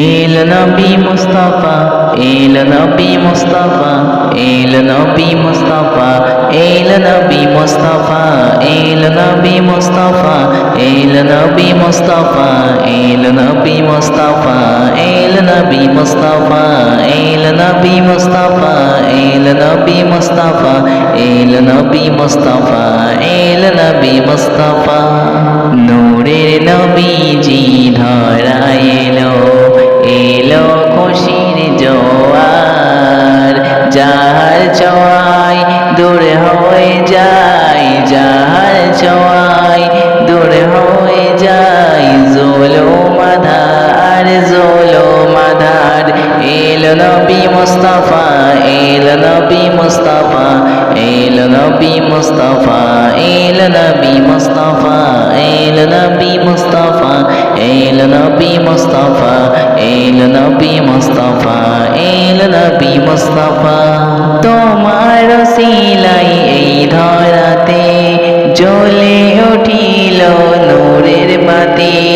এল নবী মুস্তাফা এল নবী মুস্তাফা এল নবী মুস্তাফা এল নবী মুস্তাফা এল নবী মুস্তাফা এল নবী মুস্তাফা এল নবী মুস্তাফা এল নবী মুস্তাফা এল নবী মুস্তাফা এল নবী মুস্তাফা এল নবী মুস্তাফা এল নবী মুস্তাফা নূরের নবীজি এলো এলো যাহার ছোঁয়ায় দূর হয়ে যায় যাহার ছোঁয়ায় দূর হয়ে যায়। জোলো মাধার জোলো মাধার এল নবী মুস্তাফা, এল নবী মুস্তাফা, এল নবী মুস্তাফা, এল নবী মুস্তাফা, এল নবী মুস্তাফা, এল নবী মুস্তাফা, এল নবী মুস্তাফা। তোমার সিলাই এই ধরাতে জ্বলে উঠিল নূরের বাতি।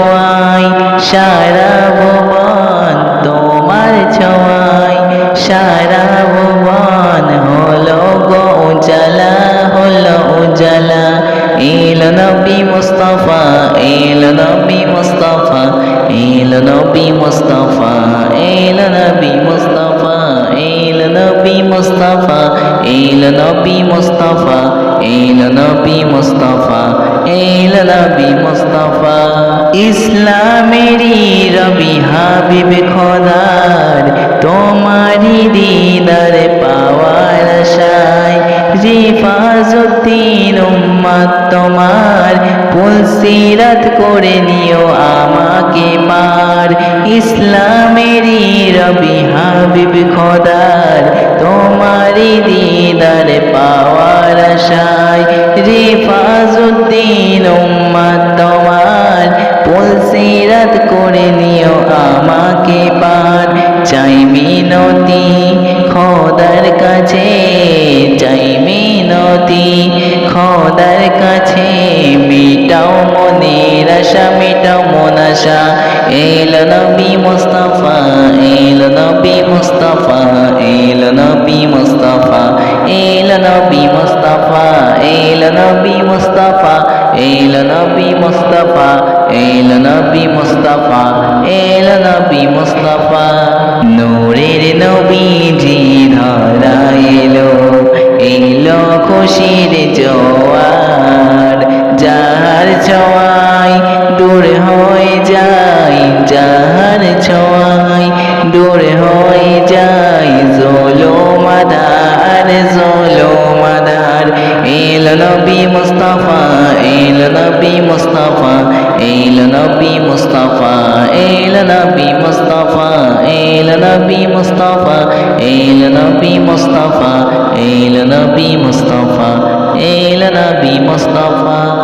ছোঁয়ায় সারা ভুবন তোমার ছোঁয়ায় সারা ভুবন হলো গো উজালা, হলো উজালা। এল নবী মুস্তাফা, এল নবী মুস্তাফা, এল নবী মুস্তাফা, এল নবী মুস্তাফা, এল নবী মুস্তাফা, এল নবী মুস্তাফা। এল নবী মুস্তাফা, এল নবী মুস্তাফা। ইসলামেরই রবি হাবিব খোদার তোমারি দিদার পাওয়ার আশায়। রিফাজুদ্দিন উম্মত তোমার পুলসিরাত করে নিও আমাকে পার ইসলামেরই রবি হাবিব খোদার তোমারি দিদার আশায় রিফাজুদ্দিন উম্মত তোমার পুলসিরাত করে নিও আমাকে পার চাই মিনতি খোদার কাছে, চাই মিনতি খোদার কাছে। মিটাও মনের আশা, মিটাও মনাশা এল নবী মুস্তাফা, এল নবী মুস্তাফা, এল নবী মুস্তাফা। এল নূরের নবীজি ধরা এলো এলো খুশির জোয়ার। দূর হয়ে যায়, যাহার ছোঁয়ায় দূর হয়ে যায় নবী মুস্তাফা এল নবী মুস্তাফা এল নবী মুস্তাফা এল নবী মুস্তাফা এল নবী মুস্তাফা এল নবী মুস্তাফা এল নবী মুস্তাফা এল নবী মুস্তাফা।